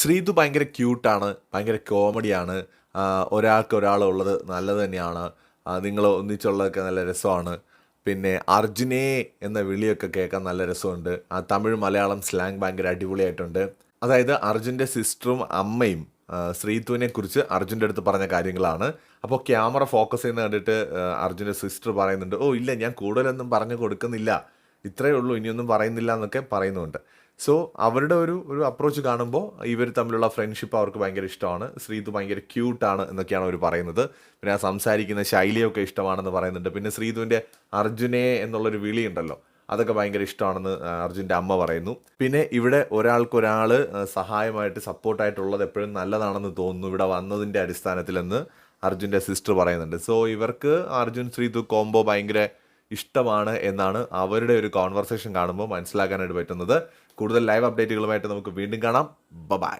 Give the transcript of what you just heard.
ശ്രീതു ഭയങ്കര ക്യൂട്ടാണ് ഭയങ്കര കോമഡിയാണ്. ഒരാൾക്ക് ഒരാളുള്ളത് നല്ലത് തന്നെയാണ്. നിങ്ങൾ ഒന്നിച്ചുള്ളതൊക്കെ നല്ല രസമാണ്. പിന്നെ അർജുനേ എന്ന വിളിയൊക്കെ കേൾക്കാൻ നല്ല രസമുണ്ട്. ആ തമിഴ് മലയാളം സ്ലാങ് ഭയങ്കര അടിപൊളിയായിട്ടുണ്ട്. അതായത് അർജുന്റെ സിസ്റ്ററും അമ്മയും ശ്രീതുവിനെ കുറിച്ച് അർജുന്റെ അടുത്ത് പറഞ്ഞ കാര്യങ്ങളാണ്. അപ്പോൾ ക്യാമറ ഫോക്കസ് ചെയ്യുന്ന കണ്ടിട്ട് അർജുന്റെ സിസ്റ്റർ പറയുന്നുണ്ട് ഓ ഇല്ല ഞാൻ കൂടുതലൊന്നും പറഞ്ഞു കൊടുക്കുന്നില്ല. ഇത്രയേ ഉള്ളൂ ഇനിയൊന്നും പറയുന്നില്ല എന്നൊക്കെ പറയുന്നുണ്ട്. സോ അവരുടെ ഒരു ഒരു അപ്രോച്ച് കാണുമ്പോൾ ഇവർ തമ്മിലുള്ള ഫ്രണ്ട്ഷിപ്പ് അവർക്ക് ഭയങ്കര ഇഷ്ടമാണ്. ശ്രീതു ഭയങ്കര ക്യൂട്ടാണ് എന്നൊക്കെയാണ് അവർ പറയുന്നത്. പിന്നെ ആ സംസാരിക്കുന്ന ശൈലിയൊക്കെ ഇഷ്ടമാണെന്ന് പറയുന്നുണ്ട്. പിന്നെ ശ്രീതുവിന്റെ അർജുനെ എന്നുള്ളൊരു വിളി ഉണ്ടല്ലോ അതൊക്കെ ഭയങ്കര ഇഷ്ടമാണെന്ന് അർജുന്റെ അമ്മ പറയുന്നു. പിന്നെ ഇവിടെ ഒരാൾക്കൊരാൾ സഹായമായിട്ട് സപ്പോർട്ടായിട്ടുള്ളത് എപ്പോഴും നല്ലതാണെന്ന് തോന്നുന്നു. ഇവിടെ വന്നതിന്റെ അടിസ്ഥാനത്തിലെന്ന് അർജുന്റെ സിസ്റ്റർ പറയുന്നുണ്ട്. സോ ഇവർക്ക് അർജുൻ ശ്രീതു കോംബോ ഭയങ്കര ഇഷ്ടമാണ് എന്നാണ് അവരുടെ ഒരു കോൺവെർസേഷൻ കാണുമ്പോൾ മനസ്സിലാക്കാനായിട്ട് പറ്റുന്നത്. കൂടുതൽ ലൈവ് അപ്ഡേറ്റുകളുമായിട്ട് നമുക്ക് വീണ്ടും കാണാം. ബ ബൈ